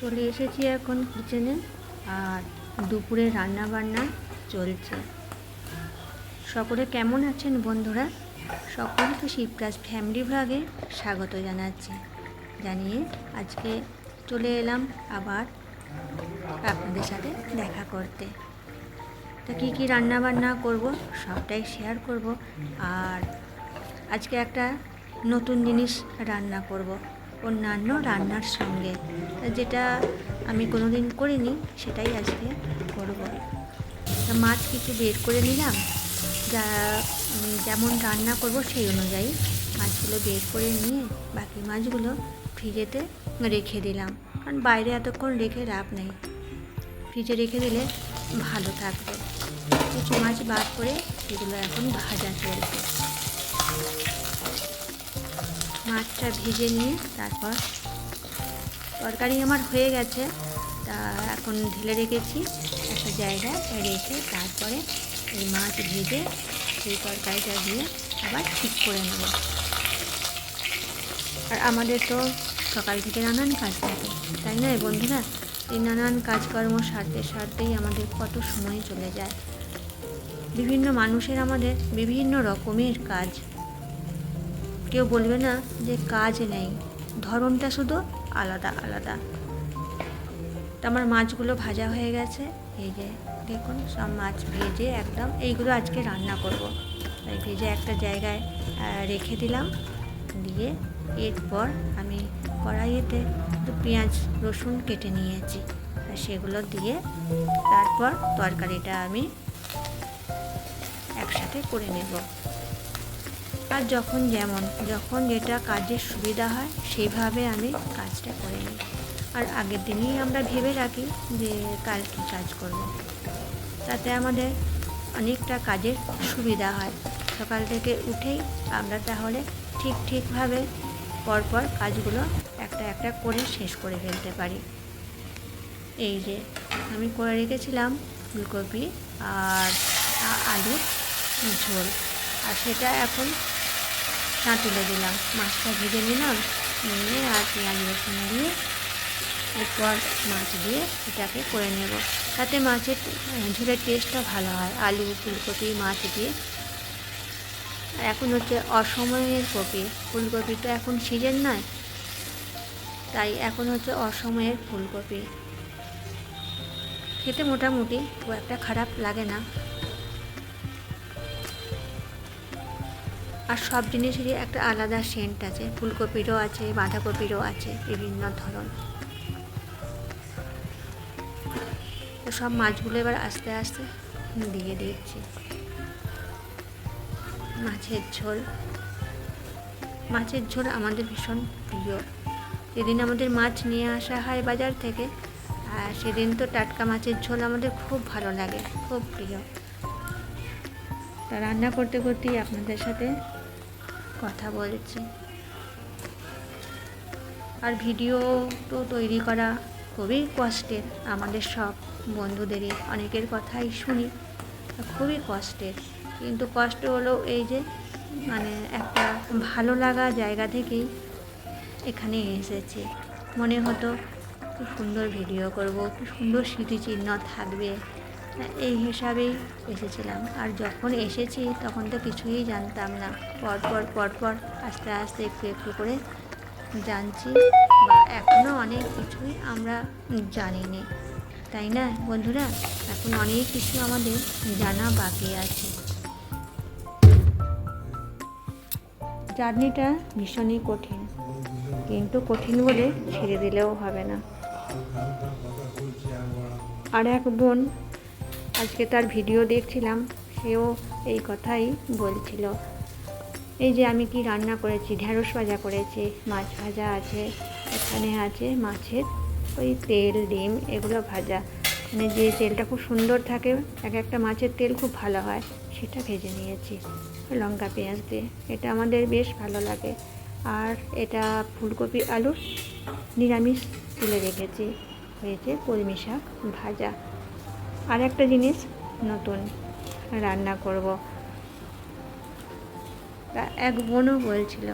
চলে এসেছি এখন কিচেনে আর দুপুরে রান্না বান্না চলছে। সকলে কেমন আছেন বন্ধুরা? সকলকে শিবরাজ ফ্যামিলি ভাগে স্বাগত জানাচ্ছি। জানিয়ে আজকে চলে এলাম আবার আপনাদের সাথে দেখা করতে। তা কী কী রান্না বান্না করব? সবটাই শেয়ার করব। আর আজকে একটা নতুন জিনিস রান্না করব, অন্যান্য রান্নার সঙ্গে। যেটা আমি কোনোদিন করিনি, সেটাই আজকে করব। মাছ কিছু বের করে নিলাম। যা যেমন রান্না করব সেই অনুযায়ী মাছগুলো বের করে নিয়ে বাকি মাছগুলো ফ্রিজেতে রেখে দিলাম। কারণ বাইরে এতক্ষণ রেখে লাভ নেই। ফ্রিজে রেখে দিলে ভালো থাকবে। কিছু মাছ বাদ করে এগুলো এখন ভাজা চলছে। মাছটা ভেজে নিয়ে তারপর তরকারি আমার হয়ে গেছে, তা এখন ঢেলে রেখেছি। একটা জায়গায় রেখে তারপরে এই মাছ ভেজে সেই তরকারিটা দিয়ে আবার ঠিক করে নেব। আর আমাদের তো সকাল থেকে নানান কাজ থাকে, তাই নয় বন্ধুরা? এই নানান কাজকর্ম সারতে সারতেই আমাদের কত সময় চলে যায়। বিভিন্ন মানুষের আমাদের বিভিন্ন রকমের কাজ। কেউ বলবে না যে কাজ নেই, ধরনটা শুধু আলাদা আলাদা। তো আমার মাছগুলো ভাজা হয়ে গেছে, এই যে দেখুন সব মাছ ভেজে একদম এইগুলো আজকে রান্না করব। ভেজে একটা জায়গায় রেখে দিলাম, দিয়ে এরপর আমি কড়াইয়েতে পেঁয়াজ, রসুন কেটে নিয়েছি। সেগুলো দিয়ে তারপর তরকারিটা আমি একসাথে করে নেব। আর যখন যেমন, যখন যেটা কাজের সুবিধা হয় সেইভাবে আমি কাজটা করে নিই আর আগের দিনই আমরা ভেবে রাখি যে কাল কী কাজ করব। তাতে আমাদের অনেকটা কাজের সুবিধা হয়। সকাল থেকে উঠেই আমরা তাহলে ঠিক ঠিকভাবে পরপর কাজগুলো একটা একটা করে শেষ করে ফেলতে পারি। এই যে, আমি করে রেখেছিলাম ফুলকপি আর আ- আলুর ঝোল। আর সেটা এখন না তুলে দিলাম। মাছটা ভেজে নিলাম, নিয়ে আর পেঁয়াজ রসুন দিয়ে এরপর মাছ দিয়ে এটাকে করে নেব। তাতে মাছের ঝোলের টেস্টটা ভালো হয়। আলু, ফুলকপি, মাছ দিয়ে। আর এখন হচ্ছে অসময়ের কপি। ফুলকপি তো এখন সিজন নয় তাই এখন হচ্ছে অসময়ের ফুলকপি। খেতে মোটামুটি খুব একটা খারাপ লাগে না। আর সব জিনিসেরই একটা আলাদা সেন্ট আছে। ফুলকপিরও আছে, বাঁধাকপিরও আছে, বিভিন্ন ধরন তো সব মাছগুলো এবার আস্তে আস্তে দিয়ে দিচ্ছি। মাছের ঝোল। মাছের ঝোল আমাদের ভীষণ প্রিয়। যেদিন আমাদের মাছ নিয়ে আসা হয় বাজার থেকে, আর সেদিন তো টাটকা মাছের ঝোল আমাদের খুব ভালো লাগে, খুব প্রিয়। তা রান্না করতে করতেই আপনাদের সাথে কথা বলছি। আর ভিডিও তো তৈরি করা খুবই কষ্টের, আমাদের সব বন্ধুদেরই, অনেকের কথাই শুনি খুবই কষ্টের। কিন্তু কষ্ট হলো এই যে মানে একটা ভালো লাগা জায়গা থেকেই এখানে এসেছি। মনে হতো কি সুন্দর ভিডিও করব, কি সুন্দর স্মৃতিচিহ্ন থাকবে। এই হিসাবেই এসেছিলাম। আর যখন এসেছি, তখন তো কিছুই জানতাম না। পরপর পরপর আস্তে আস্তে একটু একটু করে জানছি বা এখনও অনেক কিছুই আমরা জানিনি। তাই না বন্ধুরা? এখন অনেক কিছু আমাদের জানা বাকি আছে। জার্নিটা ভীষণই কঠিন। কিন্তু কঠিন বলে ছেড়ে দিলেও হবে না। আর এক বোন আজকে তার ভিডিও দেখছিলাম, সেও এই কথাই বলছিল। এই যে আমি কি রান্না করেছি ঢ্যাঁড়স ভাজা করেছি, মাছ ভাজা আছে, এখানে আছে মাছের ওই তেল, ডিম, এগুলো ভাজা। মানে যে তেলটা খুব সুন্দর থাকে, এক একটা মাছের তেল খুব ভালো হয়, সেটা ভেজে নিয়েছি। লঙ্কা, পেঁয়াজ দিয়ে, এটা আমাদের বেশ ভালো লাগে। আর এটা ফুলকপি আলুর নিরামিষ তুলে রেখেছি, হয়েছে কলমি শাক ভাজা। আর একটা জিনিস নতুন রান্না করব। এক বোনও বলছিল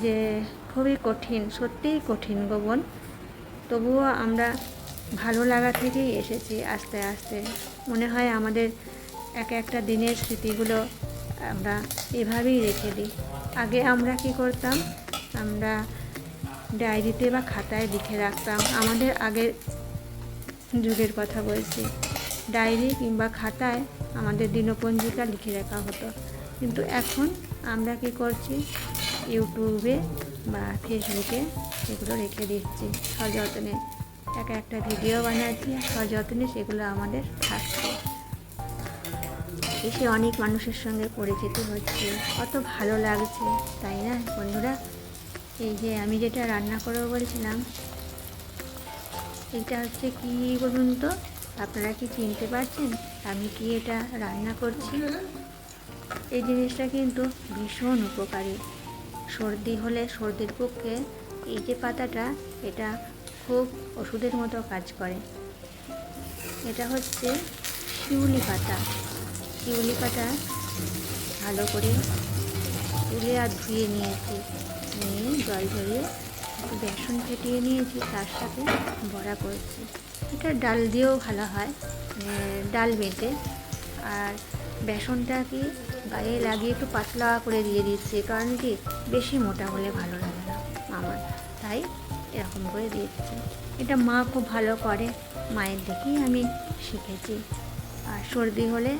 যে, খুবই কঠিন, সত্যিই কঠিন গো বোন। তবুও আমরা ভালো লাগা থেকেই এসেছি আস্তে আস্তে। মনে হয় আমাদের এক একটা দিনের স্মৃতিগুলো আমরা এভাবেই রেখে দিই। আগে আমরা কি করতাম? আমরা ডায়েরিতে বা খাতায় লিখে রাখতাম। আমাদের আগের যুগের কথা বলছি। ডায়েরি কিংবা খাতায় আমাদের দিনপঞ্জিকা লিখে রাখা হতো। কিন্তু এখন আমরা কি করছি? ইউটিউবে বা ফেসবুকে সেগুলো রেখে দিচ্ছি। সযত্নে এক একটা ভিডিও বানাচ্ছি সযত্নে সেগুলো আমাদের থাকছে। এসে অনেক মানুষের সঙ্গে পরিচিত হচ্ছে। কত ভালো লাগছে, তাই না বন্ধুরা? এই যে আমি যেটা রান্না করব বলছিলাম, এটা হচ্ছে কী বলুন তো? আপনারা কি চিনতে পারছেন আমি কি এটা রান্না করছি? এই জিনিসটা কিন্তু ভীষণ উপকারী। সর্দি হলে সর্দির পক্ষে এই যে পাতাটা, এটা খুব ওষুধের মতো কাজ করে। এটা হচ্ছে শিউলি পাতা। শিউলি পাতা ভালো করে তুলে আর ধুয়ে নিয়েছি। নিয়ে জল একটু বেসন ফেটিয়ে নিয়েছি, তার সাথে বড়া করছি। এটা ডাল দিয়েও ভালো হয় মানে ডাল বেটে। আর বেসনটা কি গায়ে লাগিয়ে একটু পাতলা করে দিয়ে দিচ্ছি, কারণ কি বেশি মোটা হলে ভালো লাগে না আমার। তাই এরকম করে দিচ্ছি। এটা মা খুব ভালো করে, মায়ের দেখেই আমি শিখেছি। আর সর্দি হলে,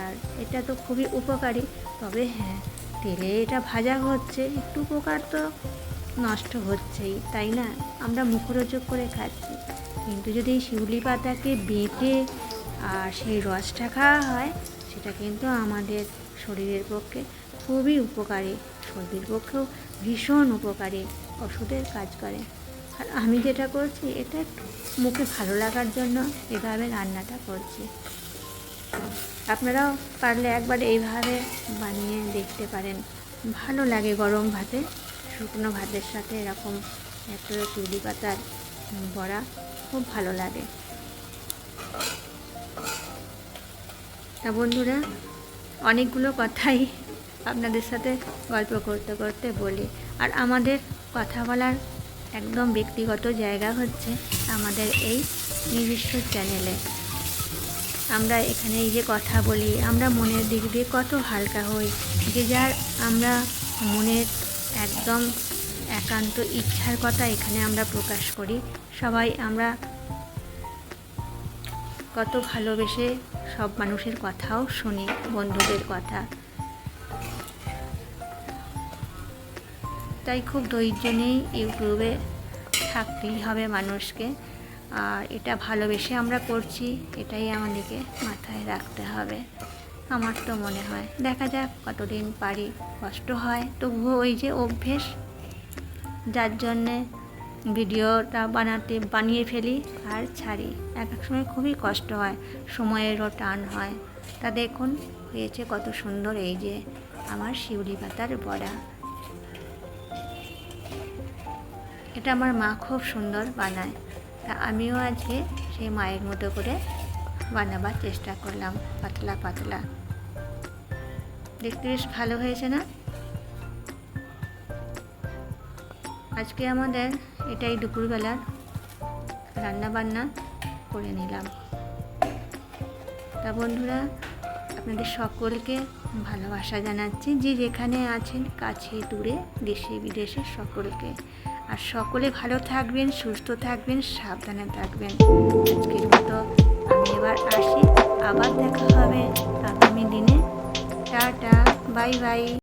আর এটা তো খুবই উপকারী, তবে হ্যাঁ তেলে এটা ভাজা হচ্ছে, একটু উপকার তো নষ্ট হচ্ছেই, তাই না? আমরা মুখরোচক করে খাচ্ছি। কিন্তু যদি শিউলি পাতাকে বেটে আর সেই রসটা খাওয়া হয়, সেটা কিন্তু আমাদের শরীরের পক্ষে খুবই উপকারী, সর্দির পক্ষেও ভীষণ উপকারী, ওষুধের কাজ করে। আর আমি যেটা করছি, এটা একটু মুখে ভালো লাগার জন্য এভাবে রান্নাটা করছি। আপনারাও পারলে একবার এইভাবে বানিয়ে দেখতে পারেন। ভালো লাগে গরম ভাতে। শুকনো ভাতের সাথে এরকম একটা চুলি পাতার বড়া খুব ভালো লাগে। তা বন্ধুরা, অনেকগুলো কথাই আপনাদের সাথে গল্প করতে করতে বলি। আর আমাদের কথা বলার একদম ব্যক্তিগত জায়গা হচ্ছে আমাদের এই নিজস্ব চ্যানেলে। আমরা এখানে এই যে কথা বলি, আমরা মনের দিক দিয়ে কত হালকা হই, যে যার আমরা মনের একদম একান্ত ইচ্ছার কথা এখানে আমরা প্রকাশ করি। সবাই আমরা কত ভালোবেসে সব মানুষের কথাও শুনি, বন্ধুদের কথা। তাই খুব ধৈর্য নেই ইউটিউবে থাকতেই হবে মানুষকে। আর এটা ভালোবেসে আমরা করছি, এটাই আমাদেরকে মাথায় রাখতে হবে। আমার তো মনে হয়, দেখা যাক কতদিন পারি, কষ্ট হয়, তবুও ওই যে অভ্যেস যার জন্যে ভিডিওটা বানাতে, বানিয়ে ফেলি আর ছাড়ি। এক এক সময় খুবই কষ্ট হয়, সময়েরও টান হয়। তা দেখুন, হয়েছে কত সুন্দর এই যে আমার শিউলি পাতার বড়া। এটা আমার মা খুব সুন্দর বানায়। তা আমিও আজকে সেই মায়ের মতো করে বানাবার চেষ্টা করলাম, পাতলা পাতলা। দেখতে বেশ ভালো হয়েছে না? আজকে আমাদের এটাই দুপুরবেলার রান্না বান্না করে নিলাম। তা বন্ধুরা, আপনাদের সকলকে ভালোবাসা জানাচ্ছি, যে যেখানে আছেন, কাছে, দূরে, দেশে, বিদেশে সকলকে। আর সকলে ভালো থাকবেন, সুস্থ থাকবেন, সাবধানে থাকবেন। আজকের মতো আমি এবার আসি, আবার দেখা হবে আগামী দিনে। Tata, bye bye.